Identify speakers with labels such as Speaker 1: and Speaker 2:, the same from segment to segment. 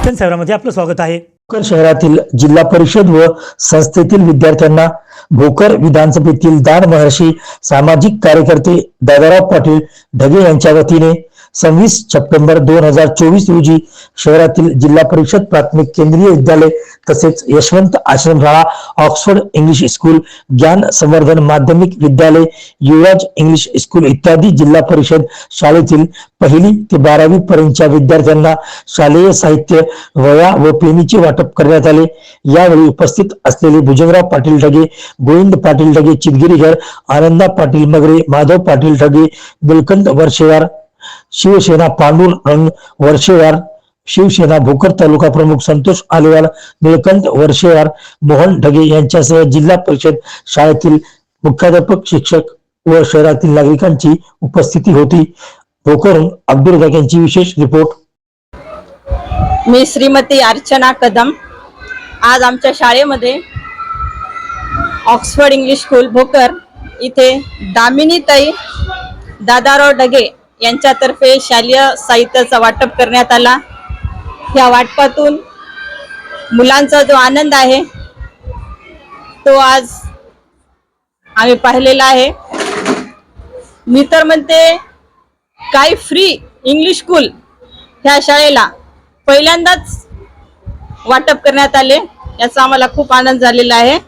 Speaker 1: शिक्षण सेवामध्ये आपलं स्वागत आहे.
Speaker 2: भोकर शहरातील जिल्हा परिषद व संस्थेतील विद्यार्थ्यांना भोकर विधानसभेतील दान महर्षी सामाजिक कार्यकर्ते दादाराव पाटील ढगे यांच्या वतीने सव्वीस सप्टेंबर दोन हजार चोवीस रोजी शहरातील जिल्हा परिषद प्राथमिक केंद्रीय विद्यालय तसेच यशवंत आश्रमशाळा ऑक्सफर्ड इंग्लिश स्कूल ज्ञान संवर्धन माध्यमिक विद्यालय युवराज इंग्लिश स्कूल इत्यादी जिल्हा परिषद शाळेतील पहिली ते बारावी पर्यंतच्या विद्यार्थ्यांना शालेय साहित्य वया व पेनीचे वाटप करण्यात आले. यावेळी उपस्थित असलेले भुजंगराव पाटील ढगे गोविंद पाटील ढगे चितगिरीकर आनंदा पाटील मगरे माधव पाटील ढगे निलकंठ वर्षेवार शिवसेना पांडुर वर्षेवार शिवसेना भोकर तालुका प्रमुख संतोष आलेवार निळकंठ वर्षेवार मोहन ढगे यांच्यासह जिल्हा परिषद शाळेतील मुख्याध्यापक शिक्षक व शहरातील नागरिकांची उपस्थिती होती. भोकर अब्दुल रजाक यांची विशेष रिपोर्ट.
Speaker 3: मी श्रीमती अर्चना कदम. आज आमच्या शाळेमध्ये ऑक्सफर्ड इंग्लिश स्कूल भोकर इथे दामिनीताई दादाराव डगे यांच्यातर्फे शालेय साहित्याचा वाटप करण्यात आला. या वाटपातून मुलांचा जो आनंद आहे तो आज आम्ही पाहिलेला आहे. मी तर म्हणते काय फ्री इंग्लिश स्कूल ह्या शाळेला पहिल्यांदाच वाटप करण्यात आले याचा आम्हाला खूप आनंद झालेला आहे.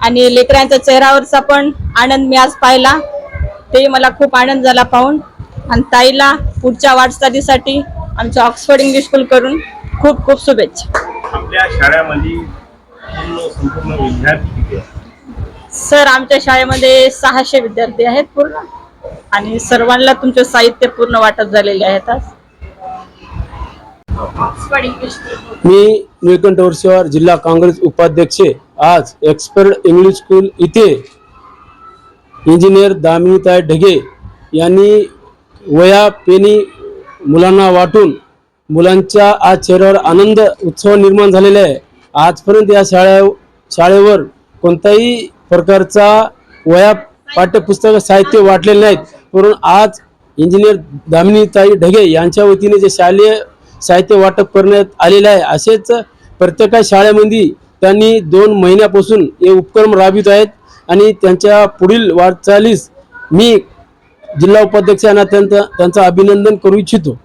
Speaker 3: आणि लेकरांच्या चेहऱ्यावरचा पण आनंद मी आज पाहिला ते मला खूप आनंद झाला पाहून. आणि ताईला पुढच्या वाटचालीसाठी आमच्या ऑक्सफर्ड इंग्लिश स्कूल करून खूप खूप शुभेच्छा.
Speaker 4: आपल्या शाळेमध्ये पूर्ण संपूर्ण विद्यार्थी किती आहेत?
Speaker 3: सर आमच्या शाळेमध्ये सहाशे विद्यार्थी आहेत पूर्ण. आणि सर्वांना तुमचे साहित्य पूर्ण वाटप झालेले आहेत आज. ऑक्सफर्ड इंग्लिश स्कूल
Speaker 5: मी निळकंठ वर्षेवार जिल्हा काँग्रेस उपाध्यक्ष आज एक्सपर्ट इंग्लिश स्कूल इथे इंजिनियर दामिनीताई ढगे यांनी वया पेनी मुलांना वाटून मुलांच्या आज चेहऱ्यावर आनंद उत्सव निर्माण झालेला आहे. आजपर्यंत या शाळे शाळेवर कोणताही प्रकारचा वया पाठ्यपुस्तक साहित्य वाटलेले नाहीत. म्हणून आज इंजिनियर दामिनीताई ढगे यांच्या वतीने जे शालेय साहित्य वाटप करण्यात आलेलं आहे असेच प्रत्येक शाळेमध्ये त्यांनी दोन महिन्यापासून हे उपक्रम राबवित आहेत. आणि त्यांच्या पुढील वाटचालीस मी जिल्हा उपाध्यक्षांना त्यांचं त्यांचं अभिनंदन करू इच्छितो.